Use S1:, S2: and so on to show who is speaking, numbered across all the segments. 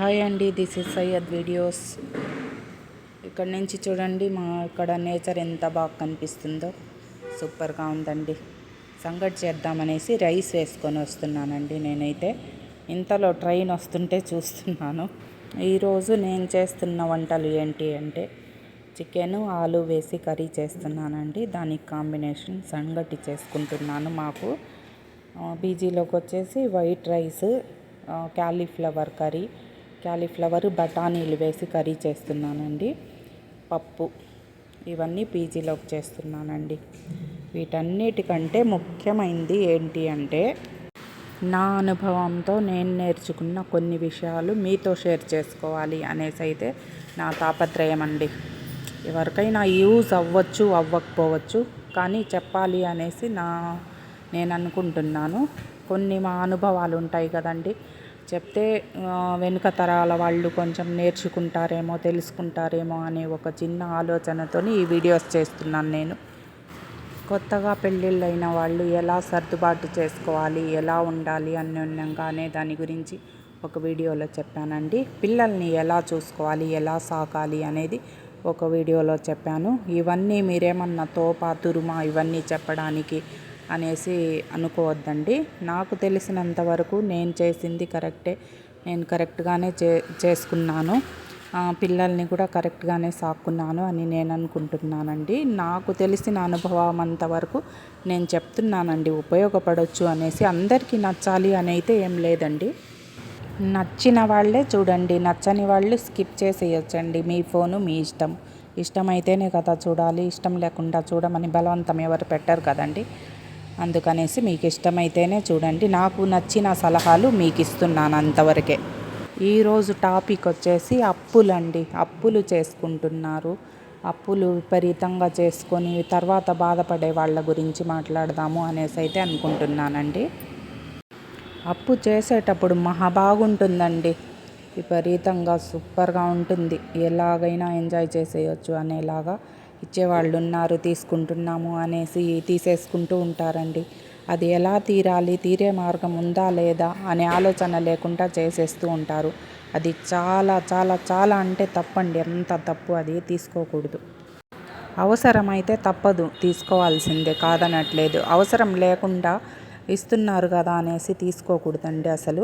S1: Hi అండి this is Syed videos. ఇక్కడ నుంచి చూడండి మా ఇక్కడ నేచర్ ఎంత బాగా కనిపిస్తుందో. సూపర్గా ఉందండి. సంగటి చేద్దామనేసి రైస్ వేసుకొని వస్తున్నానండి నేనైతే. ఇంతలో ట్రైన్ వస్తుంటే చూస్తున్నాను. ఈరోజు నేను చేస్తున్న వంటలు ఏంటి అంటే చికెన్ ఆలు వేసి కర్రీ చేస్తున్నానండి. దానికి కాంబినేషన్ సంగటి చేసుకుంటున్నాను మాకు. పీజీలోకి వచ్చేసి white rice cauliflower curry cauliflower బఠానీలు వేసి కర్రీ చేస్తున్నానండి. పప్పు ఇవన్నీ పీజీలోకి చేస్తున్నానండి. వీటన్నిటికంటే ముఖ్యమైనది ఏంటి అంటే నా అనుభవంతో నేను నేర్చుకున్న కొన్ని విషయాలు మీతో షేర్ చేసుకోవాలి అనేసి అయితే నా తాపత్రయం అండి. ఎవరికైనా యూజ్ అవ్వచ్చు అవ్వకపోవచ్చు కానీ చెప్పాలి అనేసి నా నేను అనుకుంటున్నాను. కొన్ని మా అనుభవాలు ఉంటాయి కదండి. చెప్తే వెనుక తరాల వాళ్ళు కొంచెం నేర్చుకుంటారేమో తెలుసుకుంటారేమో అనే ఒక చిన్న ఆలోచనతో ఈ వీడియోస్ చేస్తున్నాను నేను. కొత్తగా పెళ్ళిళ్ళైన వాళ్ళు ఎలా సర్దుబాటు చేసుకోవాలి ఎలా ఉండాలి అన్యోన్యంగా అనే దాని గురించి ఒక వీడియోలో చెప్పానండి. పిల్లల్ని ఎలా చూసుకోవాలి ఎలా సాకాలి అనేది ఒక వీడియోలో చెప్పాను. ఇవన్నీ మీరేమన్నా తోపా తురుమా ఇవన్నీ చెప్పడానికి అనేసి అనుకోవద్దండి. నాకు తెలిసినంత వరకు నేను చేసింది కరెక్టే. నేను కరెక్ట్గానే చే చేసుకున్నాను. పిల్లల్ని కూడా కరెక్ట్గానే సాక్కున్నాను అని నేను అనుకుంటున్నానండి. నాకు తెలిసిన అనుభవం అంతవరకు నేను చెప్తున్నానండి. ఉపయోగపడవచ్చు అనేసి అందరికీ నచ్చాలి అని అయితే ఏం లేదండి. నచ్చిన వాళ్ళే చూడండి. నచ్చని వాళ్ళు స్కిప్ చేసేయచ్చండి. మీ ఫోను మీ ఇష్టం. ఇష్టమైతేనే కదా చూడాలి. ఇష్టం లేకుండా చూడమని బలవంతం ఎవరు పెట్టరు కదండి. అందుకనేసి మీకు ఇష్టమైతేనే చూడండి. నాకు నచ్చిన సలహాలు మీకు ఇస్తున్నాను అంతవరకే ఈరోజు టాపిక్ వచ్చేసి అప్పులండి. అప్పులు చేసుకుంటున్నారు. అప్పులు విపరీతంగా చేసుకొని తర్వాత బాధపడే వాళ్ళ గురించి మాట్లాడదాము అనేసి అయితే అనుకుంటున్నానండి. అప్పు చేసేటప్పుడు మహా బాగుంటుందండి. విపరీతంగా సూపర్గా ఉంటుంది. ఎలాగైనా ఎంజాయ్ చేసేయచ్చు అనేలాగా. ఇచ్చేవాళ్ళు ఉన్నారు తీసుకుంటున్నాము అనేసి తీసేసుకుంటూ ఉంటారండి. అది ఎలా తీరాలి తీరే మార్గం ఉందా లేదా అనే ఆలోచన లేకుండా చేసేస్తూ ఉంటారు. అది చాలా చాలా చాలా అంటే తప్పండి. ఎంత తప్పు అది తీసుకోకూడదు. అవసరమైతే తప్పదు తీసుకోవాల్సిందే కాదనట్లేదు. అవసరం లేకుండా ఇస్తున్నారు కదా అనేసి తీసుకోకూడదండి అసలు.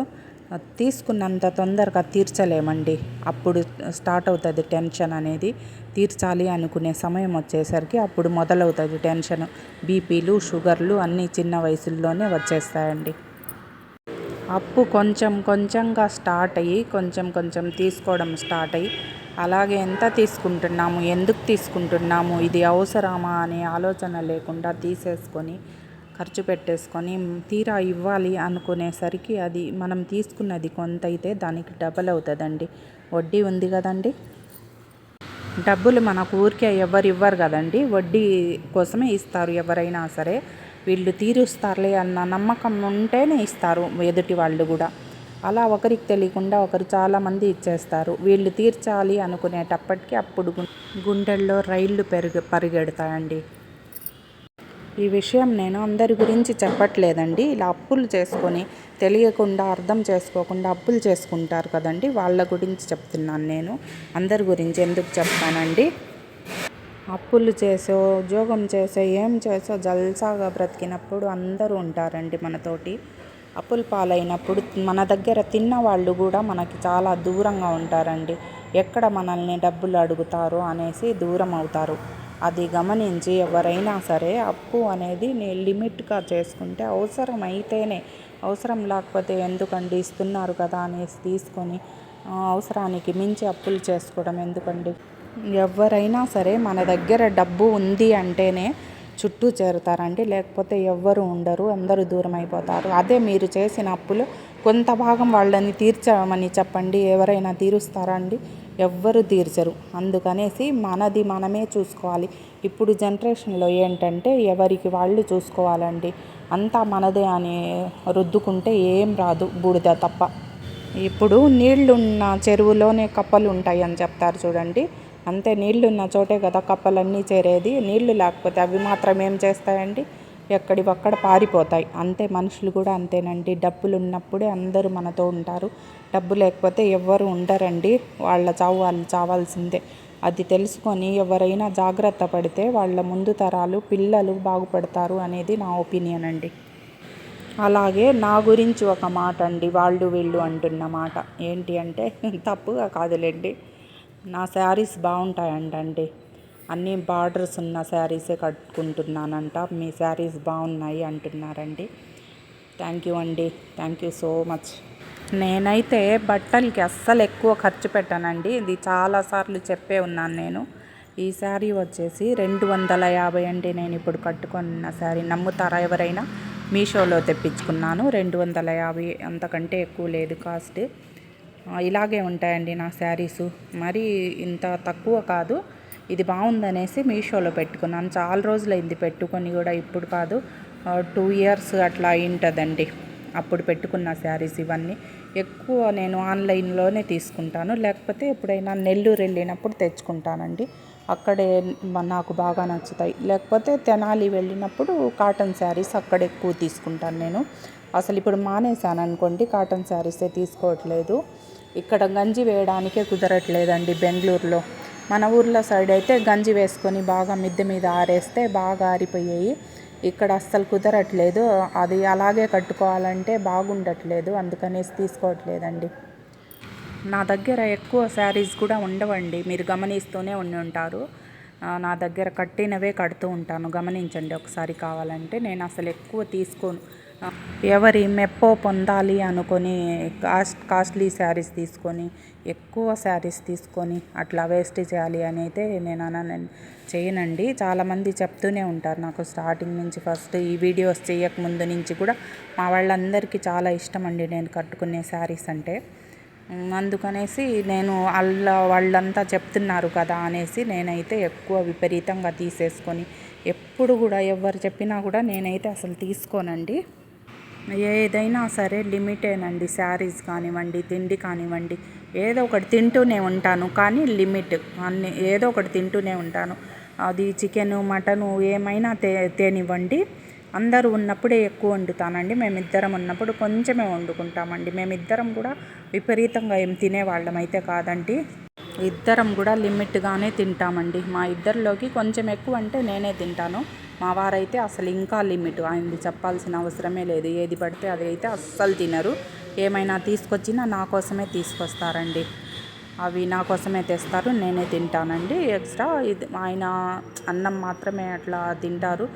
S1: తీసుకున్నంత తొందరగా తీర్చలేమండి. అప్పుడు స్టార్ట్ అవుతుంది టెన్షన్ అనేది. తీర్చాలి అనుకునే సమయం వచ్చేసరికి అప్పుడు మొదలవుతుంది టెన్షన్. బీపీలు షుగర్లు అన్నీ చిన్న వయసుల్లోనే వచ్చేస్తాయండి. అప్పు కొంచెం కొంచెంగా స్టార్ట్ అయ్యి కొంచెం కొంచెం తీసుకోవడం స్టార్ట్ అయ్యి అలాగే ఎంత తీసుకుంటున్నాము ఎందుకు తీసుకుంటున్నాము ఇది అవసరమా అనే ఆలోచన లేకుండా తీసేసుకొని ఖర్చు పెట్టేసుకొని తీరా ఇవ్వాలి అనుకునేసరికి అది మనం తీసుకున్నది కొంత అయితే దానికి డబల్ అవుతుందండి. వడ్డీ ఉంది కదండి. డబ్బులు మనకు ఊరికే ఎవరు ఇవ్వరు కదండి. వడ్డీ కోసమే ఇస్తారు ఎవరైనా సరే. వీళ్ళు తీరుస్తారులే అన్న నమ్మకం ఉంటేనే ఇస్తారు ఎదుటి వాళ్ళు కూడా. అలా ఒకరికి తెలియకుండా ఒకరు చాలామంది ఇచ్చేస్తారు. వీళ్ళు తీర్చాలి అనుకునేటప్పటికి అప్పుడు గుండెల్లో రైళ్ళు పెరుగు పరిగెడతాయండి. ఈ విషయం నేను అందరి గురించి చెప్పట్లేదండి. ఇలా అప్పులు చేసుకొని తెలియకుండా అర్థం చేసుకోకుండా అప్పులు చేసుకుంటారు కదండి. వాళ్ళ గురించి చెప్తున్నాను నేను. అందరి గురించి ఎందుకు చెప్తానండి? అప్పులు చేసో ఉద్యోగం చేసో ఏం చేసో జల్సాగా బ్రతికినప్పుడు అందరూ ఉంటారండి మనతోటి. అప్పుల పాలైనప్పుడు మన దగ్గర తిన్న వాళ్ళు కూడా మనకి చాలా దూరంగా ఉంటారండి. ఎక్కడ మనల్ని డబ్బులు అడుగుతారో అనేసి దూరం అవుతారు. అది గమనించి ఎవరైనా సరే అప్పు అనేది నేను లిమిట్గా చేసుకుంటే అవసరం అయితేనే అవసరం లేకపోతే ఎందుకండి ఇస్తున్నారు కదా అనేసి తీసుకొని అవసరానికి మించి అప్పులు చేసుకోవడం ఎందుకండి? ఎవరైనా సరే మన దగ్గర డబ్బు ఉంది అంటేనే చుట్టూ చేరుతారండి లేకపోతే ఎవ్వరు ఉండరు అందరూ దూరం అయిపోతారు. అదే మీరు చేసిన అప్పులు. కొంత భాగం వాళ్ళని తీర్చమని చెప్పండి. ఎవరైనా తీరుస్తారా అండి? ఎవ్వరు తీర్చరు. అందుకనేసి మనది మనమే చూసుకోవాలి. ఇప్పుడు జనరేషన్లో ఏంటంటే ఎవరికి వాళ్ళు చూసుకోవాలండి. అంతా మనదే అని రుద్దుకుంటే ఏం రాదు బూడిద తప్ప. ఇప్పుడు నీళ్ళున్న చెరువులోనే కప్పలు ఉంటాయి అని చెప్తారు చూడండి. అంతే నీళ్ళున్న చోటే కదా కప్పలన్నీ చేరేది. నీళ్ళు లేకపోతే అవి మాత్రం ఏం చేస్తాయండి? ఎక్కడివక్కడ పారిపోతాయి. అంతే మనుషులు కూడా అంతేనండి. డబ్బులు ఉన్నప్పుడే అందరూ మనతో ఉంటారు. డబ్బు లేకపోతే ఎవ్వరు ఉండరండి. వాళ్ళ చావు వాళ్ళు చావాల్సిందే. అది తెలుసుకొని ఎవరైనా జాగ్రత్త పడితే వాళ్ళ ముందు తరాలు పిల్లలు బాగుపడతారు అనేది నా ఒపీనియన్ అండి. అలాగే నా గురించి ఒక మాట అండి వాళ్ళు వీళ్ళు అంటున్న మాట. ఏంటి అంటే తప్పుగా కాదులేండి. నా శారీస్ బాగుంటాయంటండి. అన్ని బార్డర్స్ ఉన్న శారీసే కట్టుకుంటున్నానంట. మీ శారీస్ బాగున్నాయి అంటున్నారండి. థ్యాంక్ యూ అండి. థ్యాంక్ యూ సో మచ్ నేనైతే బట్టలకి అస్సలు ఎక్కువ ఖర్చు పెట్టానండి. ఇది చాలాసార్లు చెప్పే ఉన్నాను నేను. ఈ శారీ వచ్చేసి రెండు వందల యాభై అండి. నేను ఇప్పుడు కట్టుకున్న శారీ. నమ్ముతారా ఎవరైనా? మీషోలో తెప్పించుకున్నాను. రెండు వందల యాభై అంతకంటే ఎక్కువ లేదు కాస్ట్. ఇలాగే ఉంటాయండి నా శారీసు. మరి ఇంత తక్కువ కాదు. ఇది బాగుందనేసి మీషోలో పెట్టుకున్నాను. చాలా రోజులైంది పెట్టుకొని కూడా ఇప్పుడు కాదు. టూ ఇయర్స్ అట్లా అయింటుందండి. అప్పుడు పెట్టుకున్న శారీస్ ఇవన్నీ. ఎక్కువ నేను ఆన్లైన్లోనే తీసుకుంటాను. లేకపోతే ఎప్పుడైనా నెల్లూరు వెళ్ళినప్పుడు తెచ్చుకుంటానండి. అక్కడే నాకు బాగా నచ్చుతాయి. లేకపోతే తెనాలి వెళ్ళినప్పుడు కాటన్ శారీస్ అక్కడ ఎక్కువ తీసుకుంటాను నేను. అసలు ఇప్పుడు మానేశాను అనుకోండి కాటన్ శారీసే తీసుకోవట్లేదు. ఇక్కడ గంజి వేయడానికే కుదరట్లేదండి బెంగళూరులో. మన ఊర్లో సైడ్ అయితే గంజి వేసుకొని బాగా మిద్దె మీద ఆరేస్తే బాగా ఆరిపోయాయి. ఇక్కడ అస్సలు కుదరట్లేదు. అది అలాగే కట్టుకోవాలంటే బాగుండట్లేదు. అందుకనేసి తీసుకోవట్లేదండి. నా దగ్గర ఎక్కువ శారీస్ కూడా ఉండవండి. మీరు గమనిస్తూనే ఉండి ఉంటారు. నా దగ్గర కట్టినవే కడుతూ ఉంటాను. గమనించండి. ఒకసారి కావాలంటే నేను అసలు ఎక్కువ తీసుకోను. ఎవరి మెప్పో పొందాలి అనుకొని కాస్ట్ కాస్ట్లీ శారీస్ తీసుకొని ఎక్కువ శారీస్ తీసుకొని అట్లా వేస్ట్ చేయాలి అని అయితే నేను అన చేయనండి. చాలామంది చెప్తూనే ఉంటారు నాకు స్టార్టింగ్ నుంచి ఫస్ట్ ఈ వీడియోస్ చేయక ముందు నుంచి కూడా మా వాళ్ళందరికీ చాలా ఇష్టం అండి నేను కట్టుకునే శారీస్ అంటే. అందుకనేసి నేను వాళ్ళ వాళ్ళంతా చెప్తున్నారు కదా అనేసి నేనైతే ఎక్కువ విపరీతంగా తీసేసుకొని ఎప్పుడు కూడా ఎవరు చెప్పినా కూడా నేనైతే అసలు తీసుకోనండి. ఏదైనా సరే లిమిటేనండి శారీస్ కానివ్వండి తిండి కానివ్వండి ఏదో ఒకటి తింటూనే ఉంటాను. కానీ లిమిట్ అన్ని ఏదో ఒకటి తింటూనే ఉంటాను. అది చికెను మటను ఏమైనా తే తేనివ్వండి. అందరూ ఉన్నప్పుడే ఎక్కువ వండుతానండి. మేమిద్దరం ఉన్నప్పుడు కొంచెమే వండుకుంటామండి. మేమిద్దరం కూడా విపరీతంగా ఏం తినేవాళ్ళం అయితే కాదండి. ఇద్దరం కూడా లిమిట్గానే తింటామండి. మా ఇద్దరిలోకి కొంచెం ఎక్కువ అంటే నేనే తింటాను. మా వారైతే అసలు ఇంకా లిమిట్. ఆయనది చెప్పాల్సిన అవసరమే లేదు. ఏది పడితే అది అయితే అస్సలు తినరు. ఏమైనా తీసుకొచ్చినా నా కోసమే తీసుకొస్తారండి. అవి నా కోసమే తెస్తారు. నేనే తింటానండి. ఎక్స్ట్రా ఇది ఆయన అన్నం మాత్రమే అట్లా తింటారు.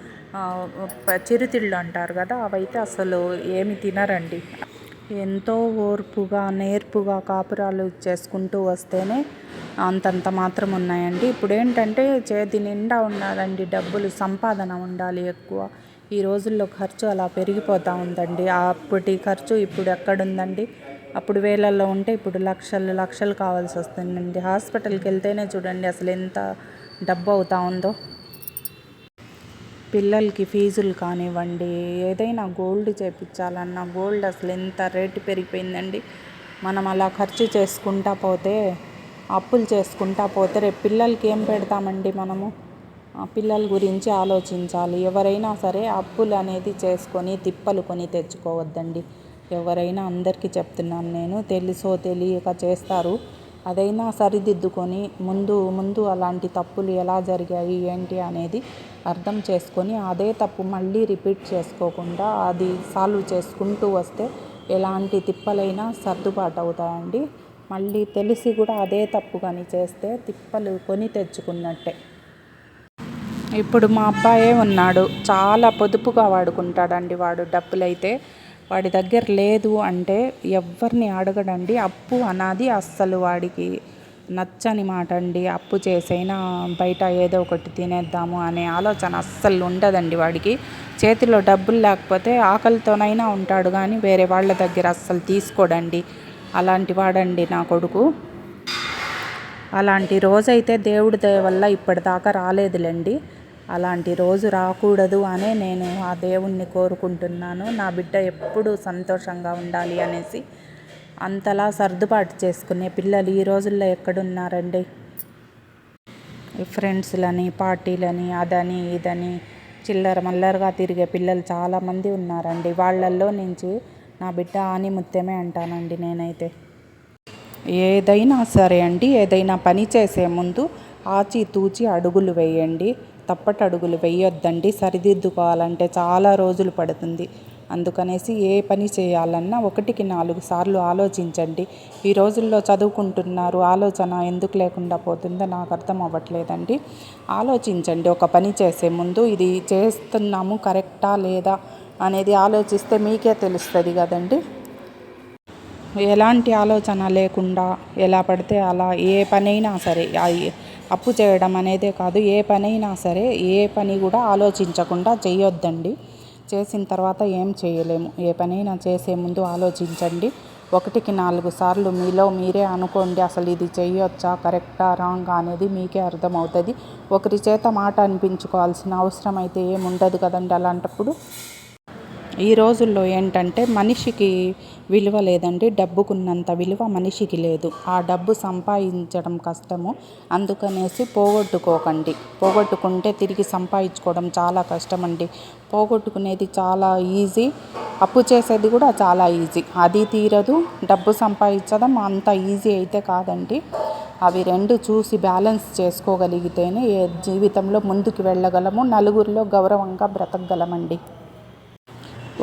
S1: చిరుతిళ్ళు అంటారు కదా అవైతే అసలు ఏమి తినరండి. ఎంతో ఓర్పుగా నేర్పుగా కాపురాలు చేసుకుంటూ వస్తేనే అంతంత మాత్రం ఉన్నాయండి. ఇప్పుడు ఏంటంటే చేతి నిండా ఉండాలండి డబ్బులు సంపాదన ఉండాలి ఎక్కువ. ఈ రోజుల్లో ఖర్చు అలా పెరిగిపోతూ ఉందండి. అప్పటి ఖర్చు ఇప్పుడు ఎక్కడుందండి? అప్పుడు వేలల్లో ఉంటే ఇప్పుడు లక్షలు లక్షలు కావాల్సి వస్తుందండి. హాస్పిటల్కి వెళ్తేనే చూడండి అసలు ఎంత డబ్బు అవుతా ఉందో. పిల్లలకి ఫీజులు కానివ్వండి ఏదైనా గోల్డ్ చేయించాలన్నా గోల్డ్ అసలు ఎంత రేటు పెరిగిపోయిందండి. మనం అలా ఖర్చు చేసుకుంటా పోతే అప్పులు చేసుకుంటా పోతే రేపు పిల్లలకి ఏం పెడతామండి మనము? పిల్లల గురించి ఆలోచించాలి. ఎవరైనా సరే అప్పులు అనేది చేసుకొని తిప్పలు కొని తెచ్చుకోవద్దండి. ఎవరైనా అందరికీ చెప్తున్నాను నేను తెలుసో తెలియక చేస్తారు. అదైనా సరిదిద్దుకొని ముందు ముందు అలాంటి తప్పులు ఎలా జరిగాయి ఏంటి అనేది అర్థం చేసుకొని అదే తప్పు మళ్ళీ రిపీట్ చేసుకోకుండా అది సాల్వ్ చేసుకుంటూ వస్తే ఎలాంటి తిప్పలైనా సర్దుబాటు అవుతాయండి. మళ్ళీ తెలిసి కూడా అదే తప్పు కానీ చేస్తే తిప్పలు కొని తెచ్చుకున్నట్టే. ఇప్పుడు మా అబ్బాయే ఉన్నాడు. చాలా పొదుపుగా వాడుకుంటాడండి వాడు డబ్బులైతే. వాడి దగ్గర లేదు అంటే ఎవరిని అడగడండి. అప్పు అనాది అస్సలు వాడికి నచ్చని మాట అండి అప్పు చేసైనా బయట ఏదో ఒకటి తినేద్దాము అనే ఆలోచన అస్సలు ఉండదండి వాడికి. చేతిలో డబ్బులు లేకపోతే ఆకలితోనైనా ఉంటాడు కానీ వేరే వాళ్ళ దగ్గర అస్సలు తీసుకోడండి. అలాంటి వాడండి నా కొడుకు. అలాంటి రోజైతే దేవుడి దయ వల్ల ఇప్పటిదాకా రాలేదులేండి. అలాంటి రోజు రాకూడదు అనే నేను ఆ దేవుణ్ణి కోరుకుంటున్నాను. నా బిడ్డ ఎప్పుడూ సంతోషంగా ఉండాలి అనేసి అంతలా సర్దుబాటు చేసుకునే పిల్లలు ఈ రోజుల్లో ఎక్కడున్నారండి? ఫ్రెండ్స్లని పార్టీలని అదని ఇదని చిల్లర మల్లరగా తిరిగే పిల్లలు చాలామంది ఉన్నారండి. వాళ్ళల్లో నుంచి నా బిడ్డ ఆనిముత్యమే అంటానండి నేనైతే. ఏదైనా సరే అండి ఏదైనా పని చేసే ముందు ఆచితూచి అడుగులు వేయండి. తప్పటి అడుగులు వేయొద్దండి సరిదిద్దుకోవాలంటే చాలా రోజులు పడుతుంది. అందుకనేసి ఏ పని చేయాలన్నా ఒకటికి నాలుగు సార్లు ఆలోచించండి. ఈ రోజుల్లో చదువుకుంటున్నారు ఆలోచన ఎందుకు లేకుండా పోతుందో నాకు అర్థం అవ్వట్లేదండి. ఆలోచించండి ఒక పని చేసే ముందు ఇది చేస్తున్నాము కరెక్టా లేదా అనేది ఆలోచిస్తే మీకే తెలుస్తుంది కదండి. ఎలాంటి ఆలోచన లేకుండా ఎలా పడితే అలా ఏ పనైనా సరే అప్పు చేయడం అనేదే కాదు. ఏ పనైనా సరే ఏ పని కూడా ఆలోచించకుండా చేయొద్దండి. చేసిన తర్వాత ఏం చేయలేము. ఏ పనైనా చేసే ముందు ఆలోచించండి. ఒకటికి నాలుగు సార్లు మీలో మీరే అనుకోండి అసలు ఇది చేయొచ్చా కరెక్టా రాంగ్ అనేది మీకే అర్థమవుతుంది. ఒకరి చేత మాట అనిపించుకోవాల్సిన అవసరం అయితే ఏముండదు కదండి అలాంటప్పుడు. ఈ రోజుల్లో ఏంటంటే మనిషికి విలువ లేదండి. డబ్బుకున్నంత విలువ మనిషికి లేదు. ఆ డబ్బు సంపాదించడం కష్టము. అందుకనేసి పోగొట్టుకోకండి. పోగొట్టుకుంటే తిరిగి సంపాదించుకోవడం చాలా కష్టం అండి పోగొట్టుకునేది చాలా ఈజీ. అప్పు చేసేది కూడా చాలా ఈజీ. అది తీరదు. డబ్బు సంపాదించడం అంత ఈజీ అయితే కాదండి. అవి రెండు చూసి బ్యాలెన్స్ చేసుకోగలిగితేనే ఏ జీవితంలో ముందుకు వెళ్ళగలము. నలుగురిలో గౌరవంగా బ్రతకగలమండి.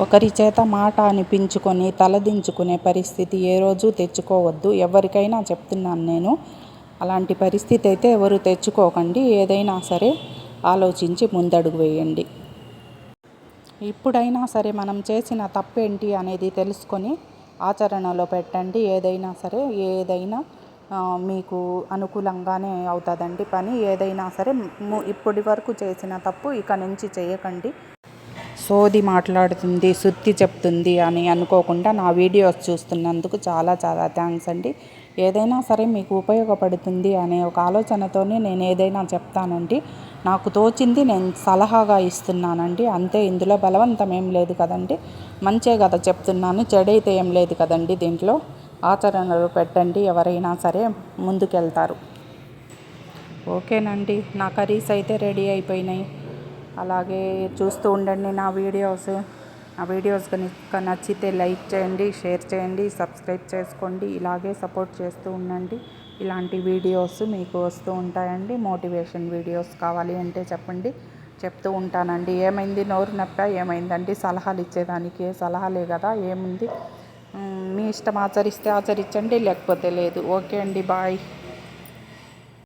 S1: ఒకరి చేత మాట అనిపించుకొని తలదించుకునే పరిస్థితి ఏ రోజు తెచ్చుకోవద్దు. ఎవరికైనా చెప్తున్నాను నేను. అలాంటి పరిస్థితి అయితే ఎవరు తెచ్చుకోకండి. ఏదైనా సరే ఆలోచించి ముందడుగు వేయండి. ఇప్పుడైనా సరే మనం చేసిన తప్పేంటి అనేది తెలుసుకొని ఆచరణలో పెట్టండి. ఏదైనా సరే ఏదైనా మీకు అనుకూలంగానే అవుతుందండి పని. ఏదైనా సరే ఇప్పటి వరకు చేసిన తప్పు ఇక నుంచి చేయకండి. సోది మాట్లాడుతుంది సుత్తి చెప్తుంది అని అనుకోకుండా నా వీడియోస్ చూస్తున్నందుకు చాలా చాలా థ్యాంక్స్ అండి. ఏదైనా సరే మీకు ఉపయోగపడుతుంది అనే ఒక ఆలోచనతోనే నేను ఏదైనా చెప్తానండి. నాకు తోచింది నేను సలహాగా ఇస్తున్నానండి. అంతే ఇందులో బలవంతం ఏం లేదు కదండి. మంచే కదా చెప్తున్నాను చెడైతే ఏం లేదు కదండి దీంట్లో. ఆచరణలు పెట్టండి ఎవరైనా సరే ముందుకెళ్తారు. ఓకేనండి నా కర్రీస్ అయితే రెడీ అయిపోయినాయి. అలాగే చూస్తూ ఉండండి నా వీడియోస్. నా వీడియోస్ కనుక నచ్చితే లైక్ చేయండి షేర్ చేయండి సబ్స్క్రైబ్ చేసుకోండి ఇలాగే సపోర్ట్ చేస్తూ ఉండండి. ఇలాంటి వీడియోస్ మీకు వస్తూ ఉంటాయండి. మోటివేషన్ వీడియోస్ కావాలి అంటే చెప్పండి. చెప్తూ ఉంటానండి. ఏమైంది నోరు నొప్ప? ఏమైందండి? సలహాలు ఇచ్చేదానికి ఏ సలహాలే కదా? ఏముంది? మీ ఇష్టం ఆచరిస్తే ఆచరించండి లేకపోతే లేదు. ఓకే అండి బాయ్.